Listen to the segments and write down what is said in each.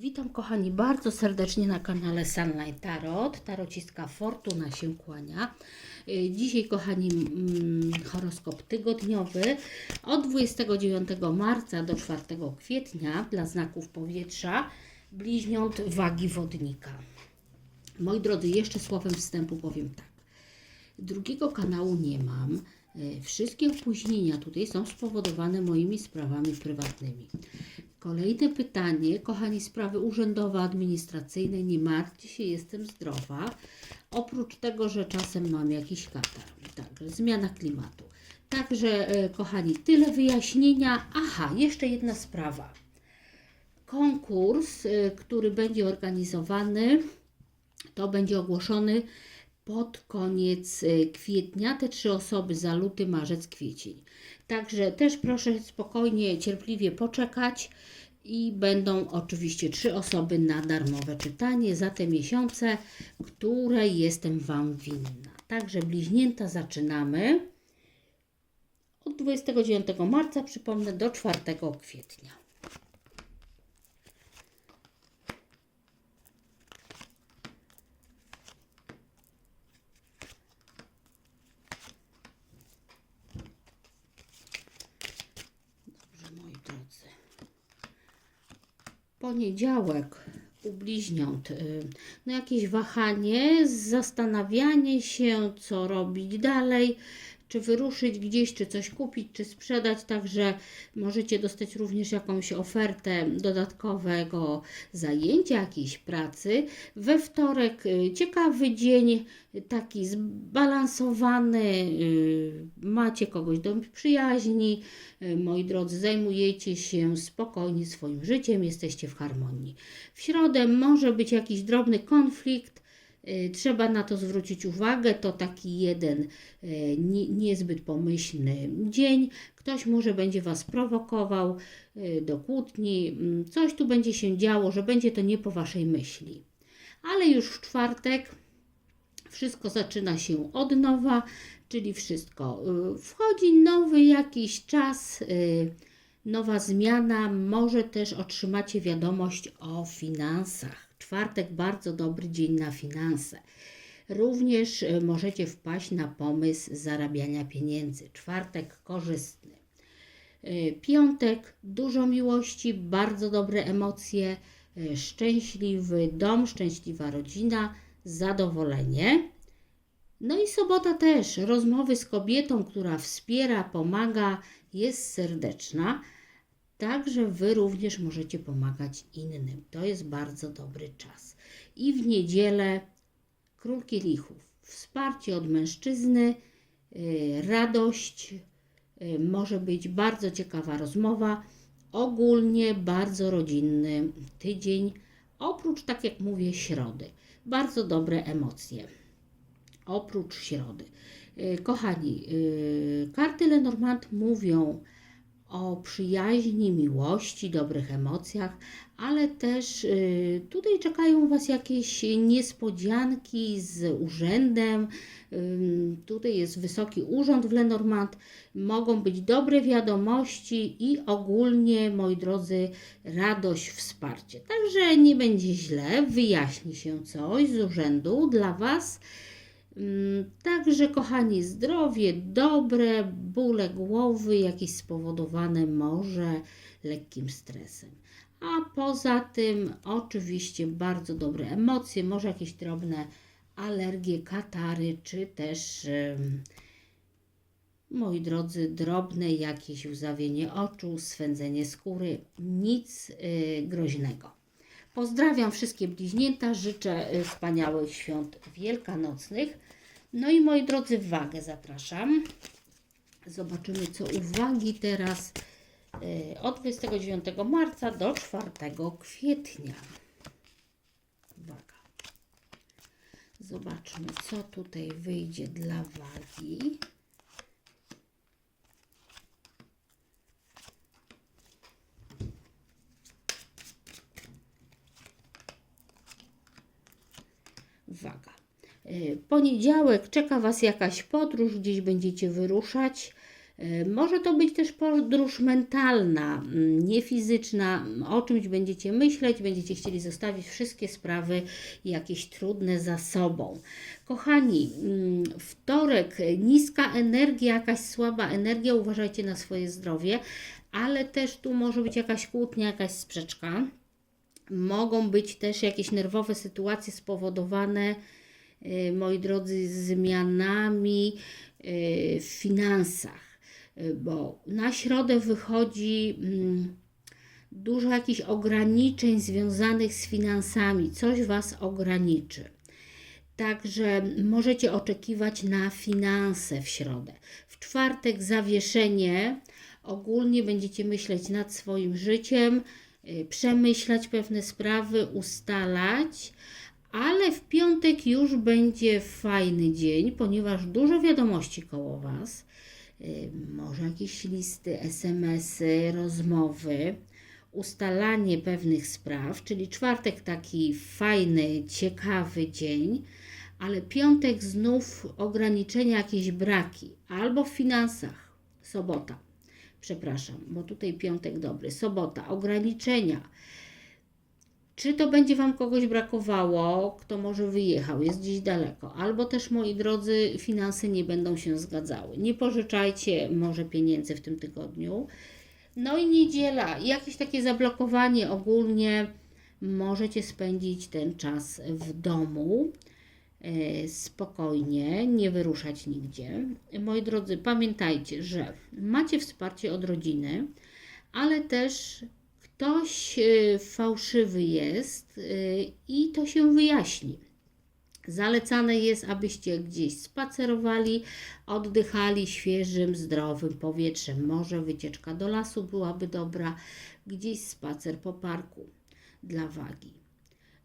Witam kochani bardzo serdecznie na kanale Sunlight Tarot. Tarocistka Fortuna się kłania. Y, Dzisiaj kochani mm, horoskop tygodniowy od 29 marca do 4 kwietnia dla znaków powietrza bliźniąt wagi wodnika. Moi drodzy, jeszcze słowem wstępu powiem tak. Drugiego kanału nie mam. E, Wszystkie opóźnienia tutaj są spowodowane moimi sprawami prywatnymi. Kolejne pytanie, kochani, sprawy urzędowe, administracyjne, nie martwcie się, jestem zdrowa. Oprócz tego, że czasem mam jakiś katar, także zmiana klimatu. Także, e, kochani, tyle wyjaśnienia. Aha, jeszcze jedna sprawa. Konkurs, e, który będzie organizowany, to będzie ogłoszony pod koniec y, kwietnia. Te trzy osoby za luty, marzec, kwiecień. Także też proszę spokojnie, cierpliwie poczekać i będą oczywiście trzy osoby na darmowe czytanie za te miesiące, które jestem Wam winna. Także bliźnięta zaczynamy od 29 marca, przypomnę, do 4 kwietnia. Dobrze, moi drodzy. Poniedziałek u bliźniąt. No jakieś wahanie, zastanawianie się, co robić dalej, czy wyruszyć gdzieś, czy coś kupić, czy sprzedać. Także możecie dostać również jakąś ofertę dodatkowego zajęcia, jakiejś pracy. We wtorek y, ciekawy dzień, taki zbalansowany. y, Macie kogoś do przyjaźni. Y, Moi drodzy, zajmujecie się spokojnie swoim życiem, jesteście w harmonii. W środę może być jakiś drobny konflikt. Y, Trzeba na to zwrócić uwagę. To taki jeden y, nie- niezbyt pomyślny dzień. Ktoś może będzie Was prowokował y, do kłótni. mm, Coś tu będzie się działo, że będzie to nie po Waszej myśli. Ale już w czwartek wszystko zaczyna się od nowa, czyli wszystko. Wchodzi nowy jakiś czas, nowa zmiana, może też otrzymacie wiadomość o finansach. Czwartek bardzo dobry dzień na finanse. Również y, możecie wpaść na pomysł zarabiania pieniędzy. Czwartek korzystny. Y, Piątek dużo miłości, bardzo dobre emocje, y, szczęśliwy dom, szczęśliwa rodzina, zadowolenie. No i sobota też. Rozmowy z kobietą, która wspiera, pomaga, jest serdeczna. Także Wy również możecie pomagać innym. To jest bardzo dobry czas. I w niedzielę król kielichów. Wsparcie od mężczyzny, y, radość, y, może być bardzo ciekawa rozmowa. Ogólnie bardzo rodzinny tydzień. Oprócz, tak jak mówię, środy. Bardzo dobre emocje oprócz środy. Y, Kochani, karty Lenormand mówią o przyjaźni, miłości, dobrych emocjach, ale też y, tutaj czekają Was jakieś niespodzianki z urzędem. Ym, Tutaj jest wysoki urząd w Lenormand. Mogą być dobre wiadomości i ogólnie, moi drodzy, radość, wsparcie. Także nie będzie źle, wyjaśni się coś z urzędu dla Was. Mm, Także, kochani, zdrowie dobre, bóle głowy, jakieś spowodowane może lekkim stresem. A poza tym, oczywiście, bardzo dobre emocje, może jakieś drobne alergie, katary, czy też, moi drodzy, drobne jakieś łzawienie oczu, swędzenie skóry, nic y, groźnego. Pozdrawiam wszystkie bliźnięta, życzę y, wspaniałych świąt wielkanocnych. No i moi drodzy, wagę zapraszam. Zobaczymy, co uwagi teraz y, od 29 marca do 4 kwietnia. Waga. Zobaczmy, co tutaj wyjdzie dla wagi. Poniedziałek czeka Was jakaś podróż, gdzieś będziecie wyruszać. E, Może to być też podróż mentalna, mm, nie fizyczna. O czymś będziecie myśleć, będziecie chcieli zostawić wszystkie sprawy jakieś trudne za sobą. Kochani, mm, wtorek, niska energia, jakaś słaba energia, uważajcie na swoje zdrowie, ale też tu może być jakaś kłótnia, jakaś sprzeczka. Mogą być też jakieś nerwowe sytuacje spowodowane, moi drodzy, zmianami y, w finansach, Y, bo na środę wychodzi mm, dużo jakichś ograniczeń związanych z finansami, coś Was ograniczy. Także możecie oczekiwać na finanse w środę. W czwartek zawieszenie. Ogólnie będziecie myśleć nad swoim życiem, y, przemyślać pewne sprawy, ustalać, ale w piątek już będzie fajny dzień, ponieważ dużo wiadomości koło Was. Y, Może jakieś listy, SMS-y, rozmowy ustalanie pewnych spraw, czyli czwartek taki fajny, ciekawy dzień, ale piątek znów ograniczenia, jakieś braki, albo w finansach, sobota, przepraszam, bo tutaj piątek dobry, sobota, ograniczenia. Czy to będzie Wam kogoś brakowało, kto może wyjechał, jest gdzieś daleko, albo też, moi drodzy, finanse nie będą się zgadzały. Nie pożyczajcie może pieniędzy w tym tygodniu. No i niedziela, jakieś takie zablokowanie ogólnie. Możecie spędzić ten czas w domu e, spokojnie, nie wyruszać nigdzie. Moi drodzy, pamiętajcie, że macie wsparcie od rodziny, ale też ktoś e, fałszywy jest e, i to się wyjaśni. Zalecane jest, abyście gdzieś spacerowali, oddychali świeżym, zdrowym powietrzem. Może wycieczka do lasu byłaby dobra, gdzieś spacer po parku dla wagi.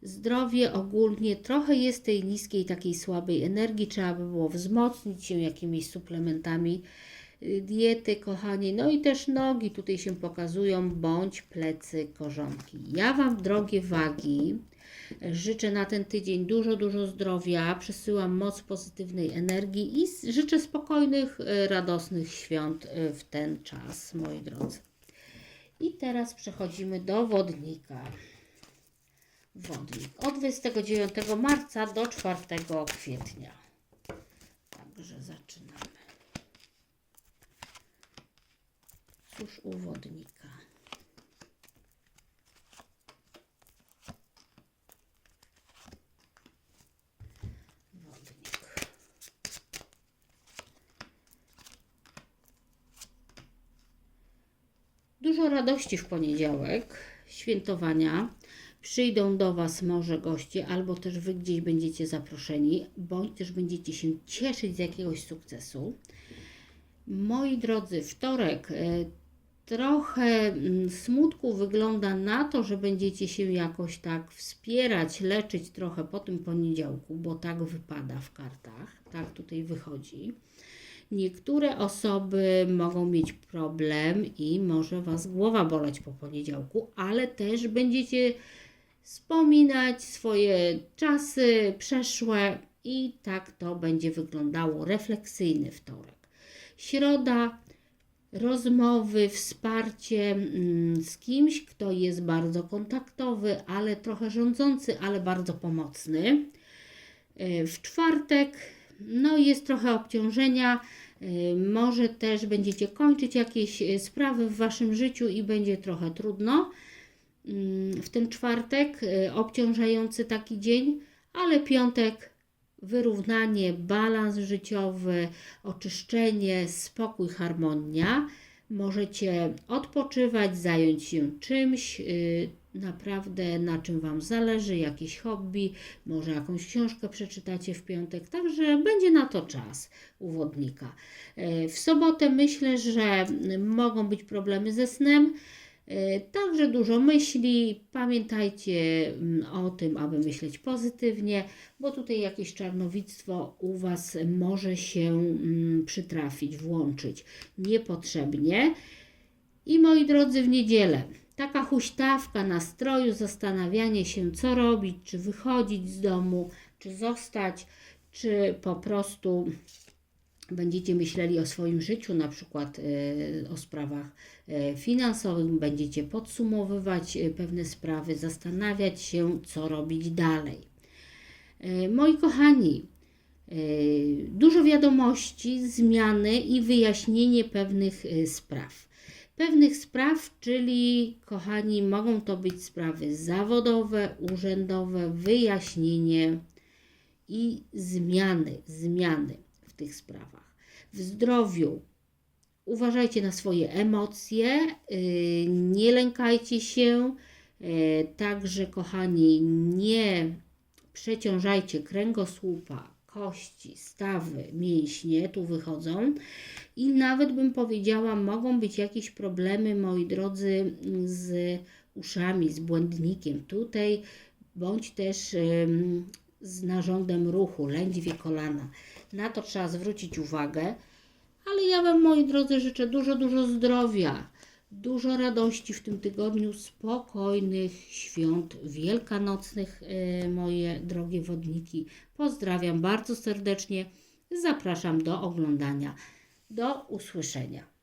Zdrowie ogólnie trochę jest tej niskiej, takiej słabej energii, trzeba by było wzmocnić się jakimiś suplementami y, diety, kochani. No i też nogi tutaj się pokazują, bądź plecy, korzonki. Ja Wam, drogie wagi, Życzę na ten tydzień dużo, dużo zdrowia, przesyłam moc pozytywnej energii i życzę spokojnych, e, radosnych świąt e, w ten czas, moi drodzy. I teraz przechodzimy do wodnika. Wodnik od 29 marca do 4 kwietnia. Także zaczynamy. Cóż u wodnika? Wodnik. Dużo radości w poniedziałek, świętowania. Przyjdą do Was może goście, albo też Wy gdzieś będziecie zaproszeni, bądź też będziecie się cieszyć z jakiegoś sukcesu. Moi drodzy, wtorek e, trochę mm, smutku wygląda na to, że będziecie się jakoś tak wspierać, leczyć trochę po tym poniedziałku, bo tak wypada w kartach, tak tutaj wychodzi. Niektóre osoby mogą mieć problem i może Was głowa boleć po poniedziałku, ale też będziecie wspominać swoje czasy przeszłe i tak to będzie wyglądało. Refleksyjny wtorek. Środa, rozmowy, wsparcie mm, z kimś, kto jest bardzo kontaktowy, ale trochę rządzący, ale bardzo pomocny. Y, W czwartek no jest trochę obciążenia. y, Może też będziecie kończyć jakieś y, sprawy w waszym życiu i będzie trochę trudno. Mm, W ten czwartek obciążający taki dzień, ale piątek wyrównanie, balans życiowy, oczyszczenie, spokój, harmonia. Możecie odpoczywać, zająć się czymś, yy, naprawdę na czym Wam zależy, jakieś hobby, może jakąś książkę przeczytacie w piątek, także będzie na to czas u wodnika. Yy, W sobotę myślę, że mogą być problemy ze snem. Yy, Także dużo myśli. Pamiętajcie mm, o tym, aby myśleć pozytywnie, bo tutaj jakieś czarnowictwo u Was może się mm, przytrafić, włączyć niepotrzebnie. I moi drodzy, w niedzielę taka huśtawka nastroju, zastanawianie się, co robić, czy wychodzić z domu, czy zostać, czy po prostu będziecie myśleli o swoim życiu, na przykład e, o sprawach e, finansowych, będziecie podsumowywać e, pewne sprawy, zastanawiać się, co robić dalej. Moi kochani, dużo wiadomości, zmiany i wyjaśnienie pewnych spraw. Pewnych spraw, czyli kochani, mogą to być sprawy zawodowe, urzędowe, wyjaśnienie i zmiany, zmiany tych sprawach. W zdrowiu uważajcie na swoje emocje, yy, nie lękajcie się, yy, także kochani, nie przeciążajcie kręgosłupa, kości, stawy, mięśnie, tu wychodzą. I nawet bym powiedziała, mogą być jakieś problemy, moi drodzy, z uszami, z błędnikiem tutaj, bądź też ym, z narządem ruchu, lędźwie kolana. Na to trzeba zwrócić uwagę. Ale ja Wam, moi drodzy, życzę dużo, dużo zdrowia, dużo radości w tym tygodniu, spokojnych świąt wielkanocnych, e, moje drogie wodniki. Pozdrawiam bardzo serdecznie. Zapraszam do oglądania. Do usłyszenia.